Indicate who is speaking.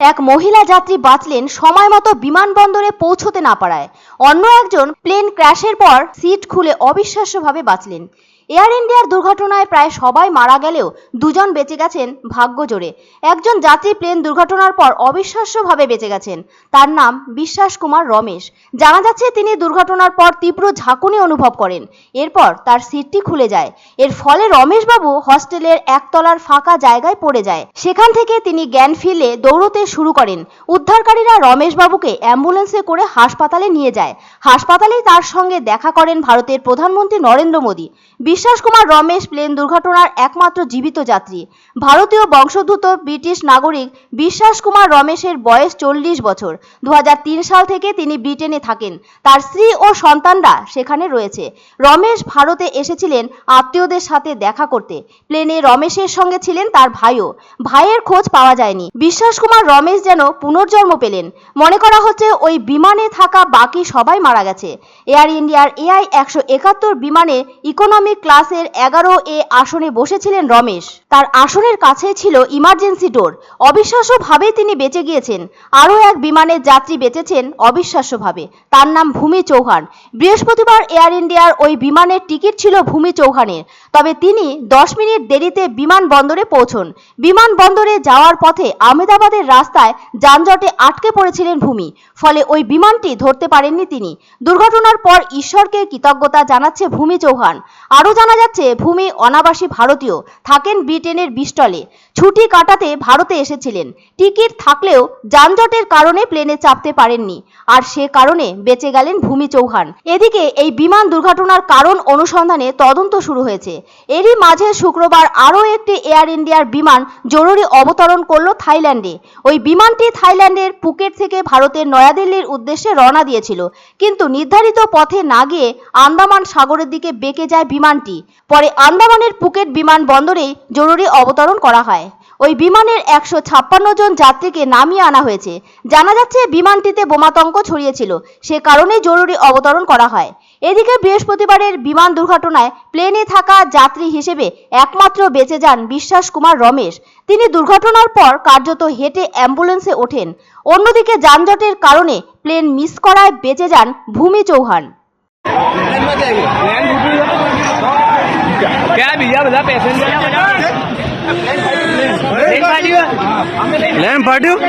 Speaker 1: এক মহিলা যাত্রী বাঁচলেন সময় মতো বিমানবন্দরে পৌঁছতে না পারায়। অন্য একজন প্লেন ক্র্যাশের পর সিট খুলে অবিশ্বাস্যভাবে বাঁচলেন। এয়ার ইন্ডিয়ার দুর্ঘটনায় প্রায় সবাই মারা গেলেও দুজন বেঁচে গেছেন ভাগ্য জোরে। একজন যাত্রী প্লেন দুর্ঘটনার পর অবিশ্বাস্যভাবে বেঁচে গেছেন। তার নাম বিশ্বাস কুমার রমেশ। জানা যাচ্ছে, তিনি দুর্ঘটনার পর তীব্র ঝাঁকুনি অনুভব করেন। এরপর তার সিটটি খুলে যায়। এর ফলে রমেশবাবু হস্টেলের একতলার ফাঁকা জায়গায় পড়ে যায়। সেখান থেকে তিনি জ্ঞান ফিরলে দৌড়তে শুরু করেন। উদ্ধারকারীরা রমেশবাবুকে অ্যাম্বুলেন্সে করে হাসপাতালে নিয়ে যায়। হাসপাতালেই তার সঙ্গে দেখা করেন ভারতের প্রধানমন্ত্রী নরেন্দ্র মোদী। বিশ্বাস কুমার রমেশ প্লেন দুর্ঘটনার একমাত্র জীবিত যাত্রী। ভারতীয় বংশোদ্ভূত ব্রিটিশ নাগরিক বিশ্বাস কুমার রমেশের বয়স চল্লিশ বছর। দু হাজার তিন সাল থেকে তিনি ব্রিটেনে থাকেন। তার স্ত্রী ও সন্তানরা সেখানে রয়েছে। রমেশ ভারতে এসেছিলেন আত্মীয়দের সাথে দেখা করতে। প্লেনে রমেশের সঙ্গে ছিলেন তার ভাইও। ভাইয়ের খোঁজ পাওয়া যায়নি। বিশ্বাস কুমার রমেশ যেন পুনর্জন্ম পেলেন। মনে করা হচ্ছে ওই বিমানে থাকা বাকি সবাই মারা গেছে। এয়ার ইন্ডিয়ার এআই একশো একাত্তর বিমানে ইকোনমিক ক্লাসের এগারো এ আসনে বসেছিলেন রমেশ। তার আসনের কাছেই ছিল ইমার্জেন্সি ডোর। অবিশ্বাস্যভাবেই তিনি বেঁচে গিয়েছেন। আরও এক বিমানের যাত্রী বেঁচেছেন অবিশ্বাস্যভাবে। তার নাম ভূমি চৌহান। বৃহস্পতিবার এয়ার ইন্ডিয়ার ওই বিমানের টিকিট ছিল ভূমি চৌহানের। তবে তিনি দশ মিনিট দেরিতে বিমানবন্দরে পৌঁছন। বিমানবন্দরে যাওয়ার পথে আহমেদাবাদের রাস্তায় যানজটে আটকে পড়েছিলেন ভূমি। ফলে ওই বিমানটি ধরতে পারেননি তিনি। দুর্ঘটনার পর ঈশ্বরকে কৃতজ্ঞতা জানাচ্ছে ভূমি চৌহান। আরও জানা যাচ্ছে, ভূমি অনাবাসী ভারতীয় থাকেন ব্রিটেনের বিস্টলে ছুটি কাটাতে ভারতে এসেছিলেন। টিকিট থাকলেও যানজটের কারণে প্লেনে চাপতে পারেননি। আর সে কারণে বেঁচে গেলেন ভূমি চৌহান। এদিকে এই বিমান দুর্ঘটনার কারণ অনুসন্ধানে তদন্ত শুরু হয়েছে। এরই মাঝে শুক্রবার আরও একটি এয়ার ইন্ডিয়ার বিমান জরুরি অবতরণ করল থাইল্যান্ডে। ওই বিমানটি থাইল্যান্ডের পুকেট থেকে ভারতের নয়াদিল্লির উদ্দেশ্যে রওনা দিয়েছিল। কিন্তু নির্ধারিত পথে না গিয়ে আন্দামান সাগরের দিকে বেঁকে যায় বিমানটি। পরে আন্দামানের পুকেট বিমানবন্দরেই জরুরি অবতরণ করা হয়। ওই বিমানের একশো ছাপ্পান্ন জন যাত্রীকে নামিয়ে আনা হয়েছে। জানা যাচ্ছে, বিমানটিতে বোমাতঙ্ক ছড়িয়েছিল। সে কারণে জরুরি অবতরণ করা হয়। এদিকে বৃহস্পতিবারের বিমান দুর্ঘটনায় প্লেনে থাকা যাত্রী হিসেবে একমাত্র বেঁচে যান বিশ্বাস কুমার রমেশ। তিনি দুর্ঘটনার পর কার্যত হেঁটে অ্যাম্বুলেন্সে ওঠেন। অন্যদিকে যানজটের কারণে প্লেন মিস করায় বেঁচে যান ভূমি চৌহান।
Speaker 2: ક્યાં બીજા બધા
Speaker 3: લેમ્પ ફાટ્યું?